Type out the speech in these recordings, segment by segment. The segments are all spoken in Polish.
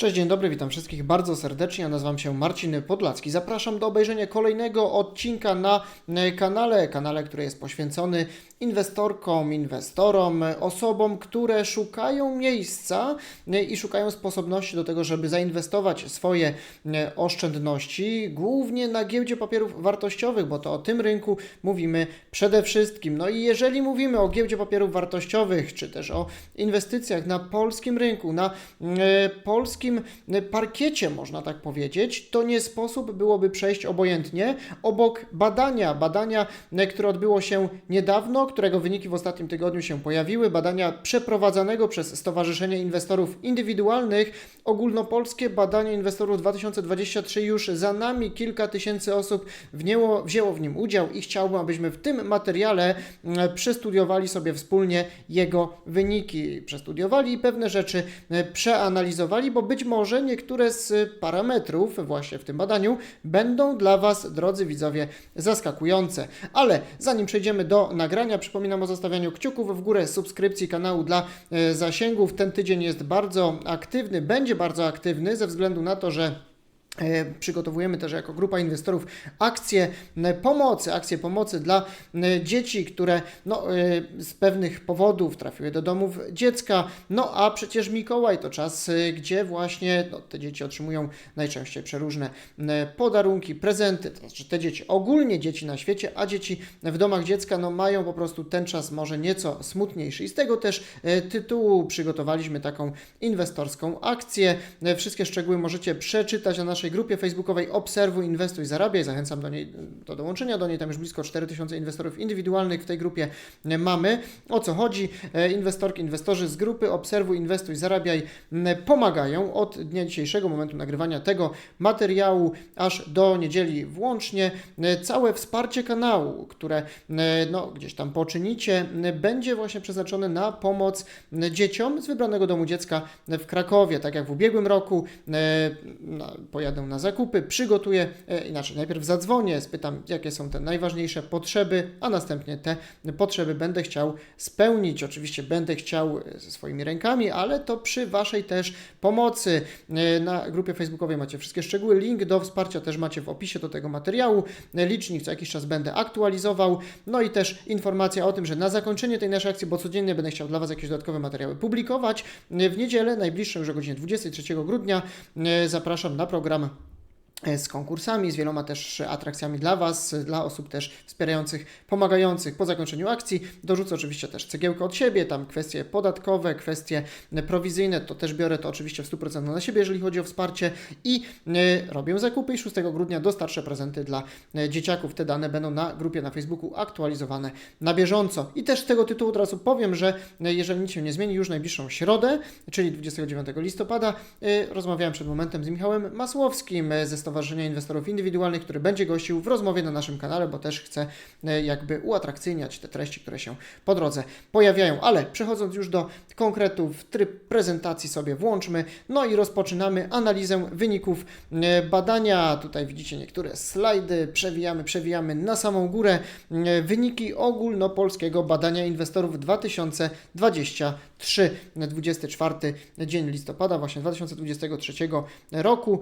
Cześć, dzień dobry, witam wszystkich bardzo serdecznie. Ja nazywam się Marcin Podlacki. Zapraszam do obejrzenia kolejnego odcinka na e, kanale, kanale, który jest poświęcony inwestorkom, inwestorom, osobom, które szukają miejsca e, i szukają sposobności do tego, żeby zainwestować swoje e, oszczędności, głównie na giełdzie papierów wartościowych, bo to o tym rynku mówimy przede wszystkim. No i jeżeli mówimy o giełdzie papierów wartościowych, czy też o inwestycjach na polskim rynku, na e, polskim parkiecie, można tak powiedzieć, to nie sposób byłoby przejść obojętnie obok badania, badania, e, które odbyło się niedawno, którego wyniki w ostatnim tygodniu się pojawiły, badania przeprowadzanego przez Stowarzyszenie Inwestorów Indywidualnych, ogólnopolskie badanie inwestorów 2023 już za nami, kilka tysięcy osób wnięło, wzięło w nim udział i chciałbym, abyśmy w tym materiale mm, przestudiowali sobie wspólnie jego wyniki, przestudiowali i pewne rzeczy e, przeanalizowali, bo być może niektóre z parametrów właśnie w tym badaniu będą dla Was, drodzy widzowie, zaskakujące. Ale zanim przejdziemy do nagrania, przypominam o zostawianiu kciuków w górę, subskrypcji kanału dla e, zasięgów. Ten tydzień jest bardzo aktywny, będzie bardzo aktywny ze względu na to, że Przygotowujemy też jako grupa inwestorów akcje e, pomocy, akcje pomocy dla e, dzieci, które no, e, z pewnych powodów trafiły do domów dziecka. No a przecież Mikołaj to czas, e, gdzie właśnie no, te dzieci otrzymują najczęściej przeróżne e, podarunki, prezenty. To znaczy te dzieci, ogólnie dzieci na świecie, a dzieci w domach dziecka no, mają po prostu ten czas może nieco smutniejszy. I z tego też e, tytułu przygotowaliśmy taką inwestorską akcję. E, Wszystkie szczegóły możecie przeczytać na naszej grupie facebookowej Obserwuj, Inwestuj, Zarabiaj. Zachęcam do niej, do dołączenia do niej. Tam już blisko 4000 inwestorów indywidualnych w tej grupie e, mamy. O co chodzi? E, Inwestorki, inwestorzy z grupy Obserwuj, Inwestuj, Zarabiaj pomagają od dnia dzisiejszego momentu nagrywania tego materiału aż do niedzieli włącznie. E, Całe wsparcie kanału, które no, gdzieś tam poczynicie, będzie właśnie przeznaczone na pomoc dzieciom z wybranego domu dziecka w Krakowie. Tak jak w ubiegłym roku na, pojadę na zakupy, przygotuję, e, inaczej najpierw zadzwonię, spytam jakie są te najważniejsze potrzeby, a następnie te potrzeby będę chciał spełnić. Oczywiście będę chciał e, ze swoimi rękami, ale to przy Waszej też pomocy. E, Na grupie facebookowej macie wszystkie szczegóły, link do wsparcia też macie w opisie do tego materiału. Licznik co jakiś czas będę aktualizował, no i też informacja o tym, że na zakończenie tej naszej akcji, bo codziennie będę chciał dla Was jakieś dodatkowe materiały publikować, w niedzielę, najbliższą już o godzinie 23 grudnia zapraszam na program e, z konkursami, z wieloma też atrakcjami dla Was, dla osób też wspierających, pomagających po zakończeniu akcji. Dorzucę oczywiście też cegiełkę od siebie, tam kwestie podatkowe, kwestie prowizyjne, to też biorę to oczywiście w 100% na siebie, jeżeli chodzi o wsparcie i e, robię zakupy i 6 grudnia dostarczę prezenty dla e, dzieciaków. Te dane będą na grupie na Facebooku aktualizowane na bieżąco. I też z tego tytułu od razu powiem, że e, jeżeli nic się nie zmieni, już najbliższą środę, czyli 29 listopada, e, rozmawiałem przed momentem z Michałem Masłowskim e, ze Stowarzyszenia Inwestorów Indywidualnych, który będzie gościł w rozmowie na naszym kanale, bo też chcę e, jakby uatrakcyjniać te treści, które się po drodze pojawiają. Ale przechodząc już do konkretów, tryb prezentacji sobie włączmy. No i rozpoczynamy analizę wyników e, badania. Tutaj widzicie niektóre slajdy, przewijamy, przewijamy na samą górę. E, Wyniki ogólnopolskiego badania inwestorów 2023, 24 dzień listopada właśnie 2023 roku.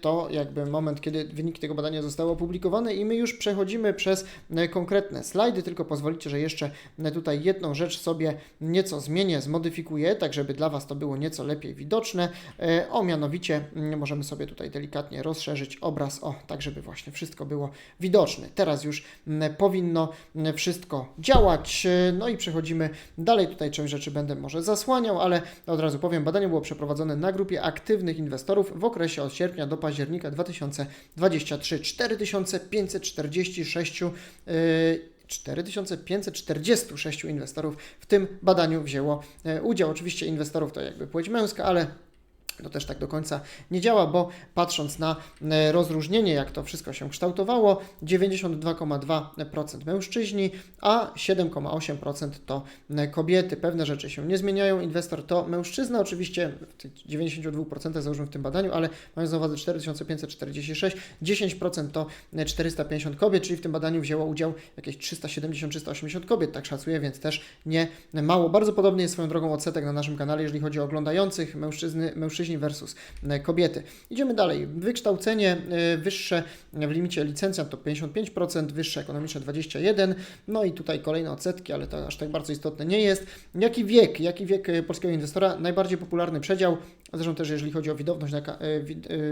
To jakby moment, kiedy wyniki tego badania zostały opublikowane i my już przechodzimy przez e, konkretne slajdy, tylko pozwolicie, że jeszcze e, tutaj jedną rzecz sobie nieco zmienię, zmodyfikuję, tak żeby dla Was to było nieco lepiej widoczne. E, O, mianowicie mm, możemy sobie tutaj delikatnie rozszerzyć obraz, o, tak żeby właśnie wszystko było widoczne. Teraz już mm, powinno mm, wszystko działać. No i przechodzimy dalej. Tutaj część rzeczy będę może zasłaniał, ale od razu powiem, badanie było przeprowadzone na grupie aktywnych inwestorów w okresie od sierpnia do października 2023. 4546 yy, 4546 inwestorów w tym badaniu wzięło e, udział. Oczywiście inwestorów to jakby płeć męska, ale to też tak do końca nie działa, bo patrząc na e, rozróżnienie, jak to wszystko się kształtowało, 92,2% mężczyźni, a 7,8% to e, kobiety. Pewne rzeczy się nie zmieniają. Inwestor to mężczyzna, oczywiście w tych 92% załóżmy w tym badaniu, ale mając na uwadze 4546, 10% to e, 450 kobiet, czyli w tym badaniu wzięło udział jakieś 370-380 kobiet, tak szacuję, więc też nie mało. Bardzo podobnie jest swoją drogą odsetek na naszym kanale, jeżeli chodzi o oglądających mężczyzny, mężczyźni mężczyźni versus e, kobiety. Idziemy dalej. Wykształcenie e, wyższe w limicie licencjat to 55%, wyższe ekonomiczne 21%, no i tutaj kolejne odsetki, ale to aż tak bardzo istotne nie jest. Jaki wiek, jaki wiek e, polskiego inwestora? Najbardziej popularny przedział, zresztą też jeżeli chodzi o widowność, na, e,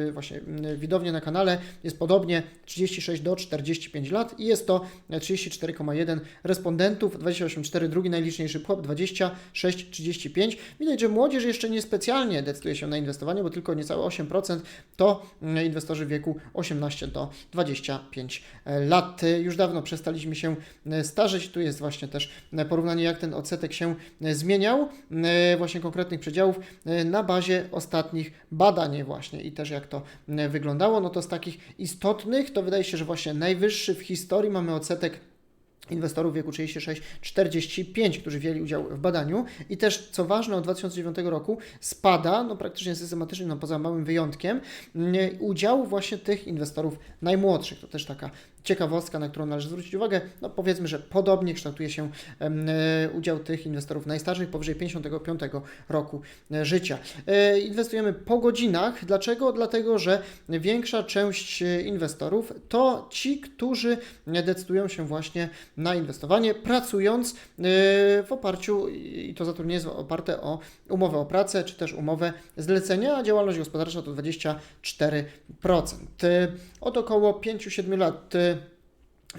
e, właśnie m, widownię na kanale, jest podobnie 36 do 45 lat i jest to 34,1 respondentów, 28,4 drugi najliczniejszy pułap, 26,35. Widać, że młodzież jeszcze niespecjalnie decyduje się na inwestowanie, bo tylko niecałe 8% to inwestorzy w wieku 18 do 25 lat. Już dawno przestaliśmy się e, starzeć. Tu jest właśnie też e, porównanie, jak ten odsetek się e, zmieniał, e, właśnie konkretnych przedziałów e, na bazie ostatnich badań właśnie i też jak to e, wyglądało. No to z takich istotnych to wydaje się, że właśnie najwyższy w historii mamy odsetek inwestorów wieku 36-45, którzy wzięli udział w badaniu i też, co ważne, od 2009 roku spada, no praktycznie systematycznie, no poza małym wyjątkiem, udział właśnie tych inwestorów najmłodszych. To też taka ciekawostka, na którą należy zwrócić uwagę. No powiedzmy, że podobnie kształtuje się e, udział tych inwestorów najstarszych powyżej 55 roku e, życia. E, Inwestujemy po godzinach. Dlaczego? Dlatego, że większa część inwestorów to ci, którzy decydują się właśnie na inwestowanie, pracując w oparciu, i to zatrudnienie jest oparte o umowę o pracę, czy też umowę zlecenia, a działalność gospodarcza to 24%. E, Od około 5-7 lat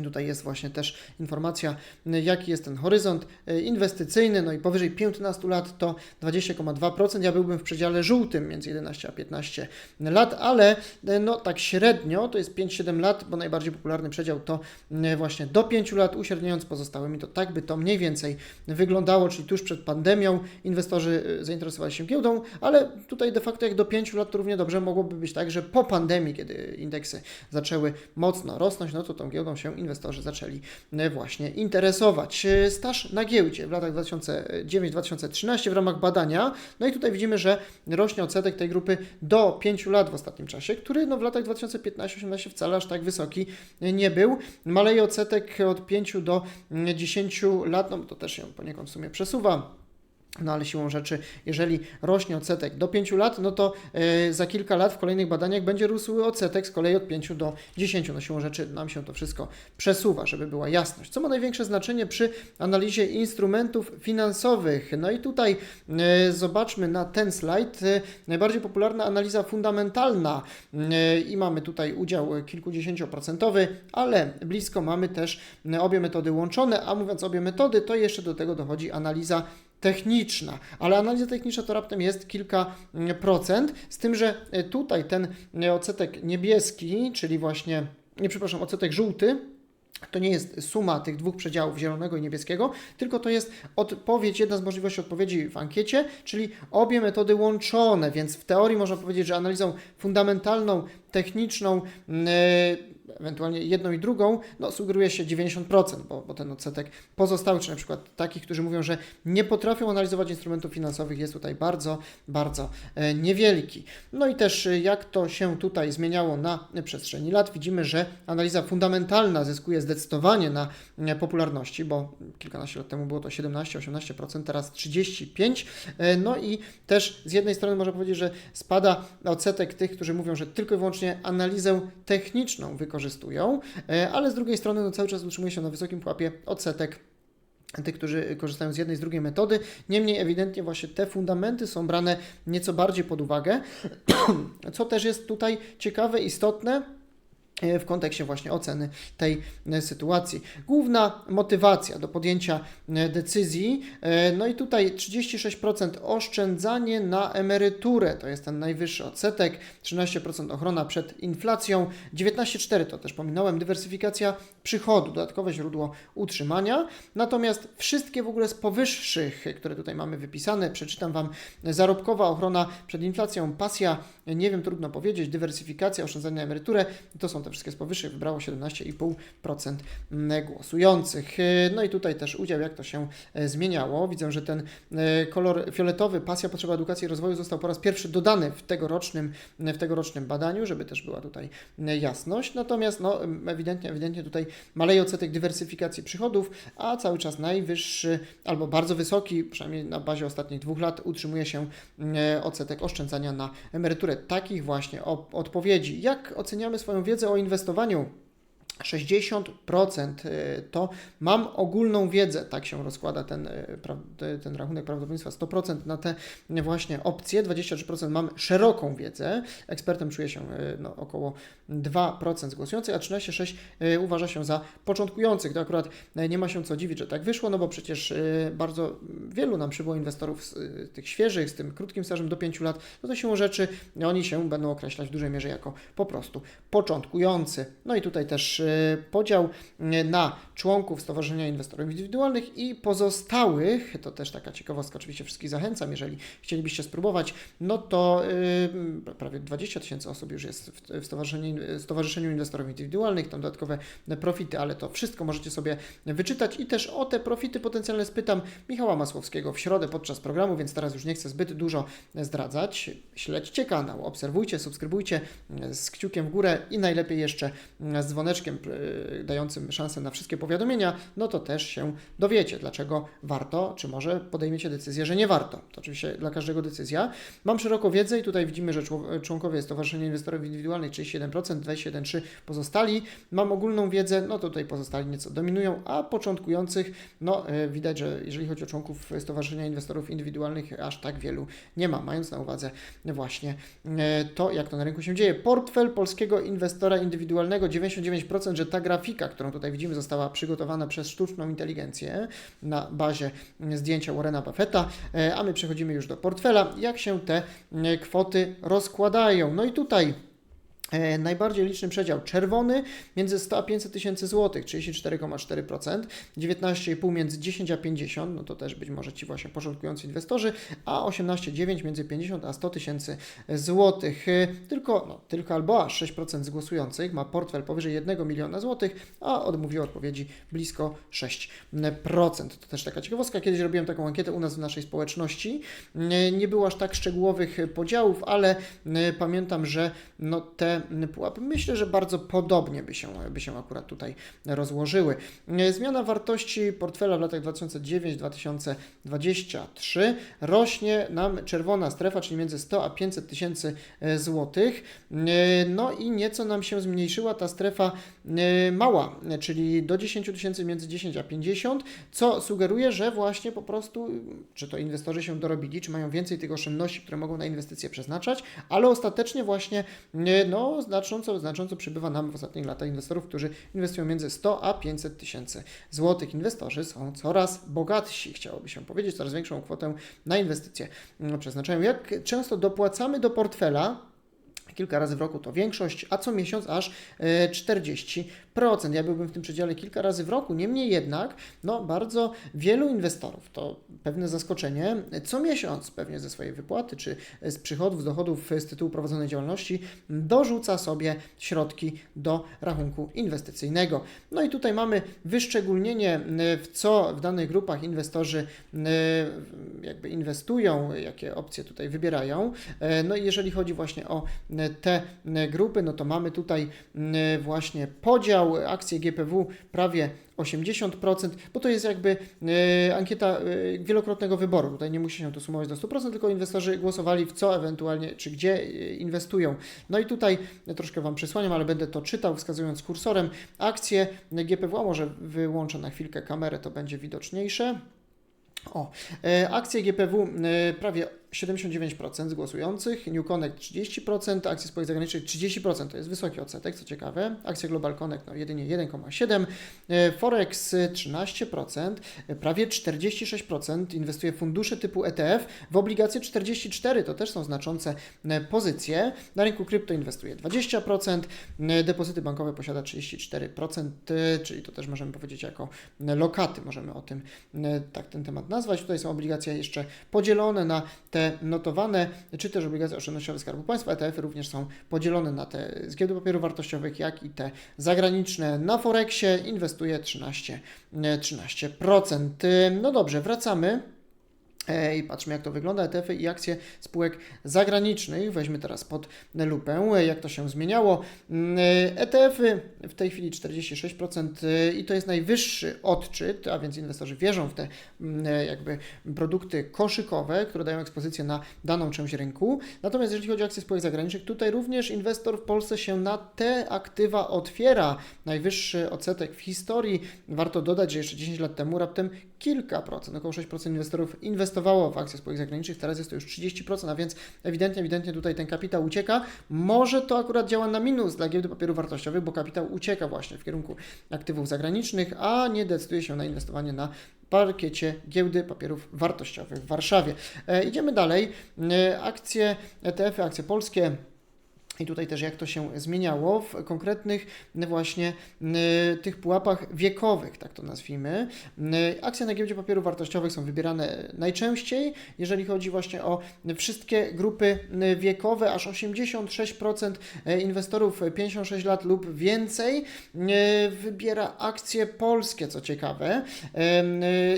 Tutaj jest właśnie też informacja, jaki jest ten horyzont e, inwestycyjny. No i powyżej 15 lat to 20,2%. Ja byłbym w przedziale żółtym między 11 a 15 lat, ale e, no tak średnio to jest 5-7 lat, bo najbardziej popularny przedział to e, właśnie do 5 lat, uśredniając pozostałymi, to tak by to mniej więcej wyglądało, czyli tuż przed pandemią inwestorzy zainteresowali się giełdą, ale tutaj de facto jak do 5 lat to równie dobrze mogłoby być tak, że po pandemii, kiedy indeksy zaczęły mocno rosnąć, no to tą giełdą się inwestorzy zaczęli e, właśnie interesować. E, Staż na giełdzie w latach 2009-2013 w ramach badania, no i tutaj widzimy, że rośnie odsetek tej grupy do 5 lat w ostatnim czasie, który no w latach 2015-18 wcale aż tak wysoki nie był. Maleje odsetek od 5 do mm, 10 lat, no to też się poniekąd w sumie przesuwa. No ale siłą rzeczy, jeżeli rośnie odsetek do 5 lat, no to e, za kilka lat w kolejnych badaniach będzie rósł odsetek z kolei od 5 do 10. No siłą rzeczy nam się to wszystko przesuwa, żeby była jasność. Co ma największe znaczenie przy analizie instrumentów finansowych? No i tutaj e, zobaczmy na ten slajd. E, najbardziej popularna analiza fundamentalna i mamy tutaj udział kilkudziesięcioprocentowy, ale blisko mamy też obie metody łączone, a mówiąc obie metody, to jeszcze do tego dochodzi analiza techniczna, ale analiza techniczna to raptem jest kilka mm, procent, z tym, że e, tutaj ten e, odsetek niebieski, czyli właśnie, nie przepraszam, odsetek żółty, to nie jest suma tych dwóch przedziałów zielonego i niebieskiego, tylko to jest odpowiedź, jedna z możliwości odpowiedzi w ankiecie, czyli obie metody łączone, więc w teorii można powiedzieć, że analizą fundamentalną, techniczną, mm, e, ewentualnie jedną i drugą, no sugeruje się 90%, bo, bo ten odsetek pozostały, czy na przykład takich, którzy mówią, że nie potrafią analizować instrumentów finansowych, jest tutaj bardzo, bardzo e, niewielki. No i też e, jak to się tutaj zmieniało na przestrzeni lat, widzimy, że analiza fundamentalna zyskuje zdecydowanie na popularności, bo kilkanaście lat temu było to 17-18%, teraz 35%. E, No i też z jednej strony można powiedzieć, że spada odsetek tych, którzy mówią, że tylko i wyłącznie analizę techniczną wykorzystują, e, ale z drugiej strony no, cały czas utrzymuje się na wysokim pułapie odsetek tych, którzy korzystają z jednej, z drugiej metody. Niemniej ewidentnie właśnie te fundamenty są brane nieco bardziej pod uwagę, co też jest tutaj ciekawe, istotne w kontekście właśnie oceny tej e, sytuacji. Główna motywacja do podjęcia e, decyzji, e, no i tutaj 36% oszczędzanie na emeryturę, to jest ten najwyższy odsetek, 13% ochrona przed inflacją, 19,4% to też pominąłem, dywersyfikacja przychodu, dodatkowe źródło utrzymania, natomiast wszystkie w ogóle z powyższych, które tutaj mamy wypisane, przeczytam Wam, zarobkowa ochrona przed inflacją, pasja Nie wiem, trudno powiedzieć. Dywersyfikacja, oszczędzanie na emeryturę, to są te wszystkie z powyższych. Wybrało 17,5% mm, głosujących. E, No i tutaj też udział, jak to się e, zmieniało. Widzę, że ten e, kolor fioletowy, pasja, potrzeba edukacji i rozwoju został po raz pierwszy dodany w tegorocznym, w tegorocznym badaniu, żeby też była tutaj jasność. Natomiast no, ewidentnie, ewidentnie tutaj maleje odsetek dywersyfikacji przychodów, a cały czas najwyższy albo bardzo wysoki, przynajmniej na bazie ostatnich dwóch lat, utrzymuje się odsetek oszczędzania na emeryturę. Takich właśnie odpowiedzi. Jak oceniamy swoją wiedzę o inwestowaniu? 60% y, to mam ogólną wiedzę, tak się rozkłada ten, y, ten rachunek prawdopodobieństwa 100% na te właśnie opcje, 23% mam szeroką wiedzę, ekspertem czuje się y, no, około 2% z głosujących, a 13,6% y, uważa się za początkujących. To akurat y, nie ma się co dziwić, że tak wyszło, no bo przecież y, bardzo wielu nam przybyło inwestorów z, y, tych świeżych, z tym krótkim stażem do 5 lat, no to siłą rzeczy oni się będą określać w dużej mierze jako po prostu początkujący. No i tutaj też y, podział y, na członków Stowarzyszenia Inwestorów Indywidualnych i pozostałych, to też taka ciekawostka, oczywiście wszystkich zachęcam, jeżeli chcielibyście spróbować, no to y, prawie 20 tysięcy osób już jest w Stowarzyszeniu, Stowarzyszeniu Inwestorów Indywidualnych, tam dodatkowe profity, ale to wszystko możecie sobie wyczytać. I też o te profity potencjalne spytam Michała Masłowskiego w środę podczas programu, więc teraz już nie chcę zbyt dużo zdradzać. Śledźcie kanał, obserwujcie, subskrybujcie z kciukiem w górę i najlepiej jeszcze z dzwoneczkiem y, dającym szansę na wszystkie powiadomienia, no to też się dowiecie, dlaczego warto, czy może podejmiecie decyzję, że nie warto. To oczywiście dla każdego decyzja. Mam szeroko wiedzę i tutaj widzimy, że czło- członkowie Stowarzyszenia Inwestorów Indywidualnych 31%, 21,3% pozostali. Mam ogólną wiedzę, no to tutaj pozostali nieco dominują, a początkujących, no y, widać, że jeżeli chodzi o członków Stowarzyszenia Inwestorów Indywidualnych, aż tak wielu nie ma, mając na uwadze właśnie e, to, jak to na rynku się dzieje. Portfel polskiego inwestora indywidualnego 99%, że ta grafika, którą tutaj widzimy, została przygotowana przez sztuczną inteligencję na bazie zdjęcia Warrena Buffetta, e, a my przechodzimy już do portfela, jak się te e, kwoty rozkładają. No i tutaj Najbardziej liczny przedział czerwony między 100 a 500 tysięcy złotych, 34,4%, 19,5 między 10 a 50, no to też być może ci właśnie początkujący inwestorzy, a 18,9 między 50 a 100 tysięcy złotych. E, Tylko, no, tylko albo aż 6% z głosujących ma portfel powyżej 1 miliona złotych, a odmówiło odpowiedzi blisko 6%. To też taka ciekawostka. Kiedyś robiłem taką ankietę u nas w naszej społeczności. E, Nie było aż tak szczegółowych podziałów, ale e, pamiętam, że no, te pułapy myślę, że bardzo podobnie by się, by się akurat tutaj rozłożyły. E, Zmiana wartości portfela w latach 2009-2023 rośnie nam czerwona strefa, czyli między 100 a 500 tysięcy e, złotych. E, No i nieco nam się zmniejszyła ta strefa mała, czyli do 10 tysięcy między 10 a 50, co sugeruje, że właśnie po prostu, czy to inwestorzy się dorobili, czy mają więcej tych oszczędności, które mogą na inwestycje przeznaczać, ale ostatecznie właśnie e, znacząco, znacząco przybywa nam w ostatnich latach inwestorów, którzy inwestują między 100 a 500 tysięcy złotych. Inwestorzy są coraz bogatsi, chciałoby się powiedzieć, coraz większą kwotę na inwestycje mm, przeznaczają. Jak często dopłacamy do portfela? Kilka razy w roku to większość, a co miesiąc aż e, 40%. Ja byłbym w tym przedziale kilka razy w roku. Niemniej jednak, no bardzo wielu inwestorów, to pewne zaskoczenie, co miesiąc pewnie ze swojej wypłaty czy z przychodów, z dochodów z tytułu prowadzonej działalności dorzuca sobie środki do rachunku inwestycyjnego. No i tutaj mamy wyszczególnienie, e, w co w danych grupach inwestorzy e, jakby inwestują, jakie opcje tutaj wybierają. E, No i jeżeli chodzi właśnie o e, te e, grupy, no to mamy tutaj e, właśnie podział akcje GPW prawie 80%, bo to jest jakby e, ankieta wielokrotnego wyboru. Tutaj nie musi się to sumować do 100%, tylko inwestorzy głosowali w co ewentualnie, czy gdzie inwestują. No i tutaj troszkę Wam przysłaniam, ale będę to czytał, wskazując kursorem. Akcje GPW, a może wyłączę na chwilkę kamerę, to będzie widoczniejsze. O, akcje GPW prawie 79% z głosujących, New Connect 30%, akcje spółek zagranicznych 30%, to jest wysoki odsetek, co ciekawe. Akcja Global Connect no jedynie 1,7%, e, Forex 13%, e, prawie 46% inwestuje fundusze typu ETF, w obligacje 44%, to też są znaczące e, pozycje. Na rynku krypto inwestuje 20%, e, depozyty bankowe posiada 34%, e, czyli to też możemy powiedzieć jako lokaty, możemy o tym tak ten temat nazwać. Tutaj są obligacje jeszcze podzielone na te te notowane, czy też obligacje oszczędnościowe Skarbu Państwa, ETF-y również są podzielone na te z giełdy papierów wartościowych, jak i te zagraniczne. Na Forexie inwestuje 13, e, 13%. E, No dobrze, wracamy. E, I patrzmy, jak to wygląda. ETF-y i akcje spółek zagranicznych. Weźmy teraz pod lupę, e, jak to się zmieniało. Mm, e, ETF-y w tej chwili 46% e, i to jest najwyższy odczyt, a więc inwestorzy wierzą w te mm, e, jakby produkty koszykowe, które dają ekspozycję na daną część rynku. Natomiast jeżeli chodzi o akcje spółek zagranicznych, tutaj również inwestor w Polsce się na te aktywa otwiera. Najwyższy odsetek w historii. Warto dodać, że jeszcze 10 lat temu raptem kilka procent, około 6% inwestorów inwestowało w akcje spółek zagranicznych, teraz jest to już 30%, a więc ewidentnie, ewidentnie tutaj ten kapitał ucieka. Może to akurat działa na minus dla giełdy papierów wartościowych, bo kapitał ucieka właśnie w kierunku aktywów zagranicznych, a nie decyduje się na inwestowanie na parkiecie giełdy papierów wartościowych w Warszawie. E, idziemy dalej. E, akcje ETF-y, akcje polskie. I tutaj też jak to się zmieniało w konkretnych właśnie tych pułapach wiekowych, tak to nazwijmy. Akcje na giełdzie papierów wartościowych są wybierane najczęściej, jeżeli chodzi właśnie o wszystkie grupy wiekowe, aż 86% y, inwestorów 56 lat lub więcej wybiera akcje polskie, co ciekawe,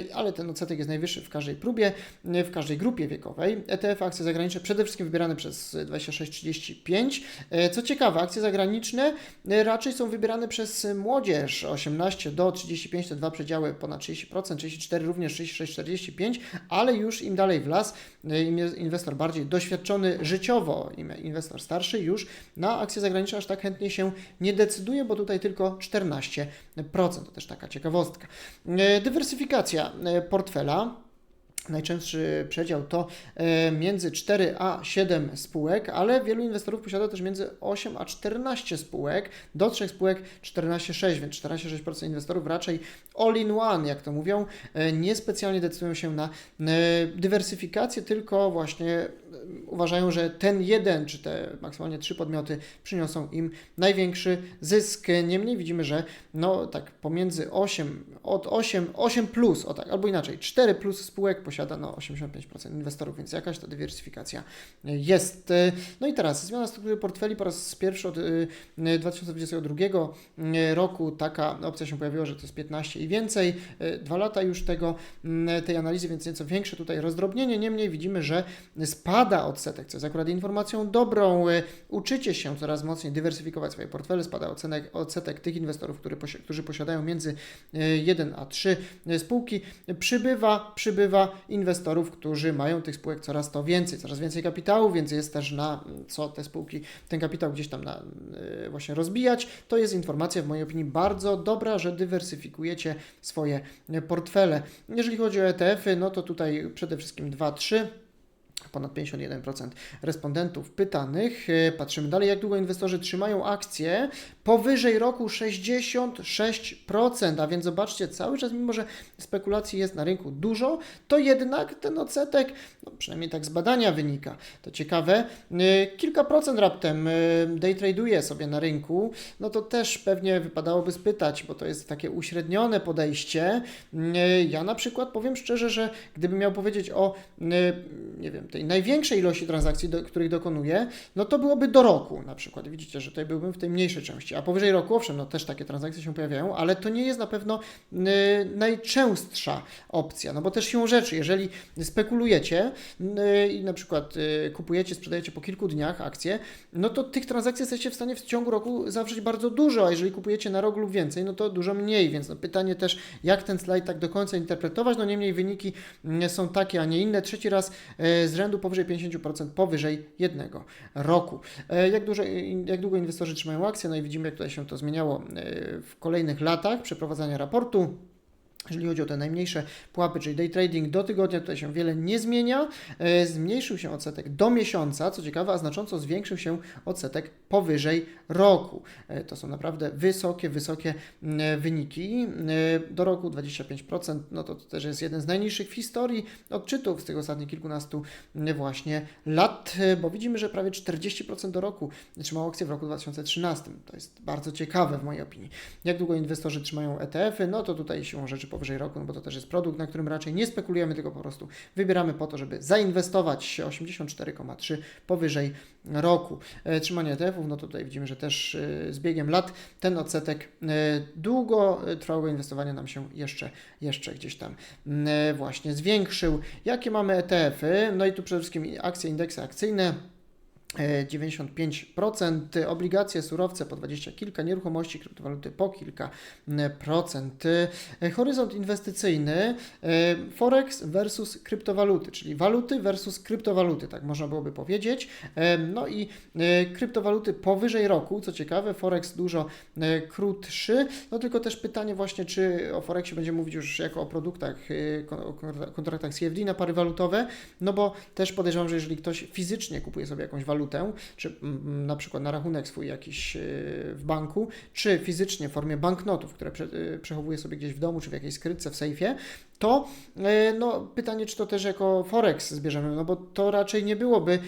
Y, ale ten odsetek jest najwyższy w każdej próbie, w każdej grupie wiekowej. ETF akcje zagraniczne przede wszystkim wybierane przez 26-35, E, Co ciekawe, akcje zagraniczne e, raczej są wybierane przez młodzież 18 do 35 to dwa przedziały ponad 30%, 34 również 36-45, ale już im dalej w las, e, im inwestor bardziej doświadczony życiowo, im inwestor starszy już na akcje zagraniczne aż tak chętnie się nie decyduje, bo tutaj tylko 14%. To też taka ciekawostka. E, Dywersyfikacja e, portfela. Najczęstszy przedział to e, między 4 a 7 spółek, ale wielu inwestorów posiada też między 8 a 14 spółek, do 3 spółek 14,6, więc 14,6% inwestorów raczej all in one, jak to mówią, e, niespecjalnie decydują się na e, dywersyfikację, tylko właśnie uważają, że ten jeden czy te maksymalnie trzy podmioty przyniosą im największy zysk. Niemniej widzimy, że no tak pomiędzy 8, od 8, 8 plus, o tak, albo inaczej, 4 plus spółek posiada no 85% inwestorów, więc jakaś ta dywersyfikacja jest. No i teraz zmiana struktury portfeli po raz pierwszy od y, 2022 y, roku taka opcja się pojawiła, że to jest 15 i więcej. Dwa lata już tego, tej analizy, więc nieco większe tutaj rozdrobnienie. Niemniej widzimy, że spada odsetek, co jest akurat informacją dobrą. Uczycie się coraz mocniej dywersyfikować swoje portfele, spada odsetek, odsetek tych inwestorów, który, którzy posiadają między 1 a 3 spółki. Przybywa, przybywa inwestorów, którzy mają tych spółek coraz to więcej, coraz więcej kapitału, więc jest też na co te spółki, ten kapitał gdzieś tam na, y, właśnie rozbijać. To jest informacja w mojej opinii bardzo dobra, że dywersyfikujecie swoje y, portfele. Jeżeli chodzi o ETF-y, no to tutaj przede wszystkim 2-3 ponad 51% respondentów pytanych. E, Patrzymy dalej, jak długo inwestorzy trzymają akcje. Powyżej roku 66%, a więc zobaczcie, cały czas, mimo że spekulacji jest na rynku dużo, to jednak ten odsetek, no przynajmniej tak z badania wynika, to ciekawe, e, kilka procent raptem e, day traduje sobie na rynku, no to też pewnie wypadałoby spytać, bo to jest takie uśrednione podejście. E, Ja na przykład powiem szczerze, że gdybym miał powiedzieć o, nie wiem, tej największej ilości transakcji, do, których dokonuję, no to byłoby do roku na przykład. Widzicie, że tutaj byłbym w tej mniejszej części, a powyżej roku, owszem, no też takie transakcje się pojawiają, ale to nie jest na pewno y, najczęstsza opcja, no bo też siłą rzeczy, jeżeli spekulujecie y, i na przykład y, kupujecie, sprzedajecie po kilku dniach akcje, no to tych transakcji jesteście w stanie w ciągu roku zawrzeć bardzo dużo, a jeżeli kupujecie na rok lub więcej, no to dużo mniej, więc no pytanie też, jak ten slajd tak do końca interpretować, no niemniej wyniki mm, są takie, a nie inne. Trzeci raz z rzędu powyżej 50% powyżej jednego roku. Jak, dużo, jak długo inwestorzy trzymają akcje? No i widzimy, jak tutaj się to zmieniało e, w kolejnych latach przeprowadzania raportu. Jeżeli chodzi o te najmniejsze pułapy, czyli day trading do tygodnia, tutaj się wiele nie zmienia. E, Zmniejszył się odsetek do miesiąca, co ciekawe, a znacząco zwiększył się odsetek powyżej roku. E, To są naprawdę wysokie, wysokie mm, wyniki. E, Do roku 25%, no to, to też jest jeden z najniższych w historii odczytów z tych ostatnich kilkunastu mm, właśnie lat, bo widzimy, że prawie 40% do roku trzymało akcje w roku 2013. To jest bardzo ciekawe w mojej opinii. Jak długo inwestorzy trzymają ETF-y? No to tutaj siłą rzeczy powyżej roku, no bo to też jest produkt, na którym raczej nie spekulujemy, tylko po prostu wybieramy po to, żeby zainwestować 84,3 powyżej roku. E, Trzymanie ETF-ów, no tutaj widzimy, że też e, z biegiem lat ten odsetek e, długotrwałego inwestowania nam się jeszcze, jeszcze gdzieś tam mm, właśnie zwiększył. Jakie mamy ETF-y? No i tu przede wszystkim akcje, indeksy akcyjne. E, 95%, obligacje, surowce po 20 kilka, nieruchomości, kryptowaluty po kilka mm, procent. E, Horyzont inwestycyjny e, Forex versus kryptowaluty, czyli waluty versus kryptowaluty, tak można byłoby powiedzieć. E, No i e, kryptowaluty powyżej roku, co ciekawe, Forex dużo e, krótszy, no tylko też pytanie właśnie, czy o Forexie będziemy mówić już jako o produktach, e, o kontra- kontraktach CFD na pary walutowe, no bo też podejrzewam, że jeżeli ktoś fizycznie kupuje sobie jakąś walutę, czy mm, na przykład na rachunek swój jakiś yy, w banku, czy fizycznie w formie banknotów, które yy, przechowuje sobie gdzieś w domu, czy w jakiejś skrytce w sejfie, to yy, no, pytanie, czy to też jako Forex zbierzemy, no bo to raczej nie byłoby yy,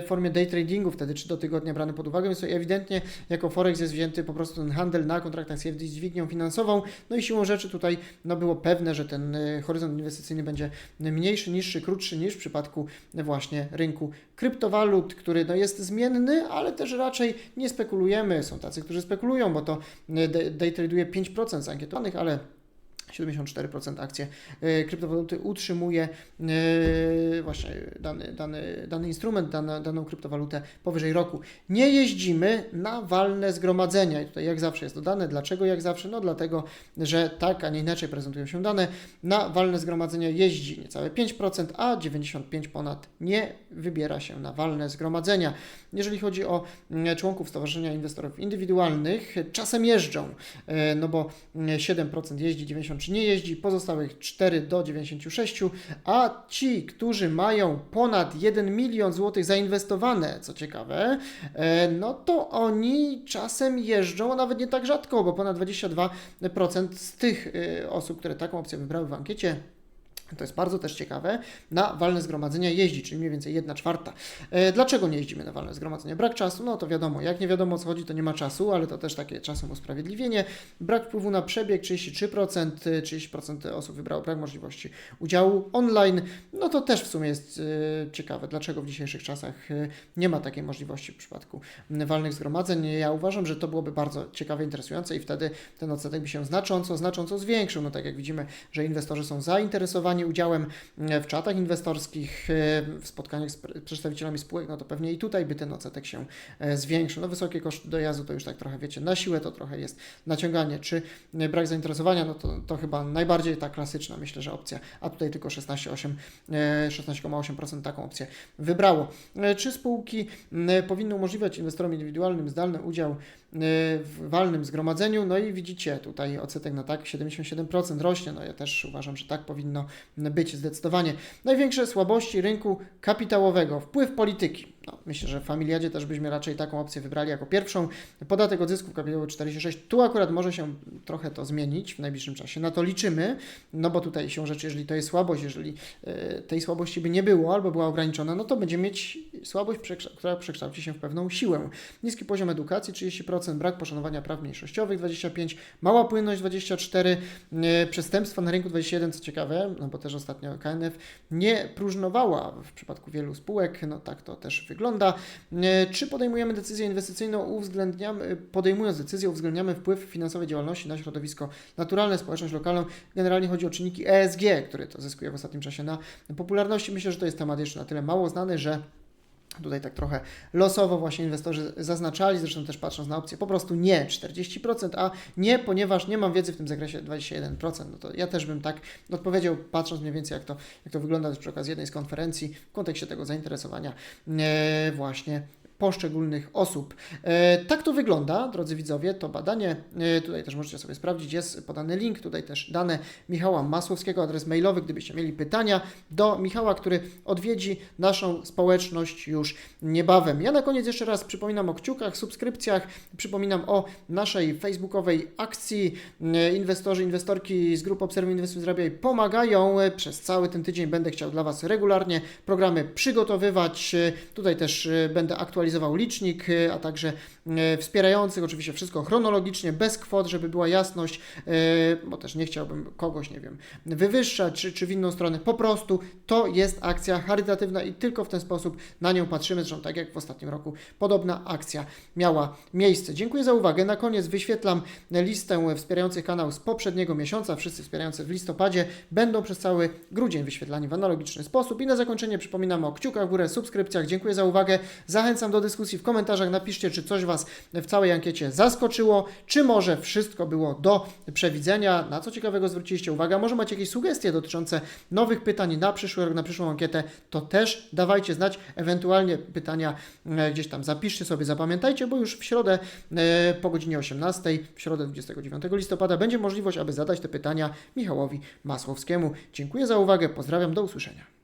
w formie day tradingu wtedy, czy do tygodnia brane pod uwagę, więc to ewidentnie jako Forex jest wzięty po prostu ten handel na kontraktach z dźwignią finansową, no i siłą rzeczy tutaj no, było pewne, że ten yy, horyzont inwestycyjny będzie mniejszy, niższy, krótszy niż w przypadku właśnie rynku kryptowalut, który no, jest zmienny, ale też raczej nie spekulujemy. Są tacy, którzy spekulują, bo to day traduje 5% z ankietowanych, ale 74% akcje y, kryptowaluty utrzymuje y, właśnie dany, dany, dany instrument, daną kryptowalutę powyżej roku. Nie jeździmy na walne zgromadzenia i tutaj jak zawsze jest to dane. Dlaczego jak zawsze? No dlatego, że tak, a nie inaczej prezentują się dane. Na walne zgromadzenia jeździ niecałe 5%, a 95% ponad nie wybiera się na walne zgromadzenia. Jeżeli chodzi o mm, członków Stowarzyszenia Inwestorów Indywidualnych, czasem jeżdżą, e, no bo mm, 7% jeździ, 93 nie jeździ, pozostałych 4 do 96, a ci, którzy mają ponad 1 milion złotych zainwestowane, co ciekawe, e, no to oni czasem jeżdżą, a nawet nie tak rzadko, bo ponad 22% z tych e, osób, które taką opcję wybrały w ankiecie, to jest bardzo też ciekawe, na walne zgromadzenia jeździ, czyli mniej więcej 1 czwarta. E, dlaczego nie jeździmy na walne zgromadzenia? Brak czasu, no to wiadomo, jak nie wiadomo o co chodzi, to nie ma czasu, ale to też takie czasem usprawiedliwienie. Brak wpływu na przebieg 33%, e, 30% osób wybrało brak możliwości udziału online. No to też w sumie jest e, ciekawe, dlaczego w dzisiejszych czasach e, nie ma takiej możliwości w przypadku walnych zgromadzeń. Ja uważam, że to byłoby bardzo ciekawe, interesujące i wtedy ten odsetek by się znacząco, znacząco zwiększył. No tak jak widzimy, że inwestorzy są zainteresowani udziałem w czatach inwestorskich, e, w spotkaniach z przedstawicielami spółek, no to pewnie i tutaj by ten odsetek się e, zwiększył. No wysokie koszty dojazdu to już tak trochę wiecie, na siłę to trochę jest naciąganie. Czy e, brak zainteresowania, no to, to chyba najbardziej ta klasyczna, myślę, że opcja, a tutaj tylko 16,8, e, 16,8% taką opcję wybrało. Czy spółki powinny umożliwiać inwestorom indywidualnym zdalny udział w walnym zgromadzeniu? No i widzicie tutaj odsetek na tak 77% rośnie. No ja też uważam, że tak powinno być zdecydowanie. Największe słabości rynku kapitałowego, wpływ polityki. No, myślę, że w Familiadzie też byśmy raczej taką opcję wybrali jako pierwszą. Podatek od zysków kapitałowych 46. Tu akurat może się trochę to zmienić w najbliższym czasie. Na to liczymy, no bo tutaj się rzeczy, jeżeli to jest słabość, jeżeli e, tej słabości by nie było albo była ograniczona, no to będziemy mieć słabość, która przekształci się w pewną siłę. Niski poziom edukacji 30%, brak poszanowania praw mniejszościowych 25%, mała płynność 24%, e, przestępstwa na rynku 21%, co ciekawe, no bo też ostatnio KNF nie próżnowała w przypadku wielu spółek, no tak to też wygląda. E, Czy podejmujemy decyzję inwestycyjną, uwzględniamy, podejmując decyzję, uwzględniamy wpływ finansowej działalności na środowisko naturalne, społeczność lokalną. Generalnie chodzi o czynniki ESG, które to zyskuje w ostatnim czasie na popularności. Myślę, że to jest temat jeszcze na tyle mało znany, że Tutaj tak trochę losowo właśnie inwestorzy zaznaczali, zresztą też patrząc na opcję, po prostu nie 40%, a nie, ponieważ nie mam wiedzy w tym zakresie 21%. No to ja też bym tak odpowiedział, patrząc mniej więcej jak to, jak to wygląda przy okazji jednej z konferencji w kontekście tego zainteresowania e, właśnie poszczególnych osób. E, tak to wygląda, drodzy widzowie, to badanie, e, tutaj też możecie sobie sprawdzić, jest podany link, tutaj też dane Michała Masłowskiego, adres mailowy, gdybyście mieli pytania do Michała, który odwiedzi naszą społeczność już niebawem. Ja na koniec jeszcze raz przypominam o kciukach, subskrypcjach, przypominam o naszej facebookowej akcji. E, Inwestorzy, inwestorki z grupy Obserwuj Inwestuj Zarabiaj pomagają. Przez cały ten tydzień będę chciał dla Was regularnie programy przygotowywać. Tutaj też będę aktualizował aktualizował licznik, e, a także e, wspierających, oczywiście wszystko chronologicznie, bez kwot, żeby była jasność, e, bo też nie chciałbym kogoś, nie wiem, wywyższać czy, czy w inną stronę. Po prostu to jest akcja charytatywna i tylko w ten sposób na nią patrzymy, zresztą tak jak w ostatnim roku podobna akcja miała miejsce. Dziękuję za uwagę. Na koniec wyświetlam listę wspierających kanał z poprzedniego miesiąca. Wszyscy wspierający w listopadzie będą przez cały grudzień wyświetlani w analogiczny sposób. I na zakończenie przypominam o kciukach w górę, subskrypcjach. Dziękuję za uwagę. Zachęcam do dyskusji w komentarzach. Napiszcie, czy coś Was w całej ankiecie zaskoczyło, czy może wszystko było do przewidzenia, na co ciekawego zwróciliście uwagę. Może macie jakieś sugestie dotyczące nowych pytań na przyszły rok, na przyszłą ankietę, to też dawajcie znać. Ewentualnie pytania e, gdzieś tam zapiszcie sobie, zapamiętajcie, bo już w środę e, po godzinie 18, w środę 29 listopada będzie możliwość, aby zadać te pytania Michałowi Masłowskiemu. Dziękuję za uwagę, pozdrawiam, do usłyszenia.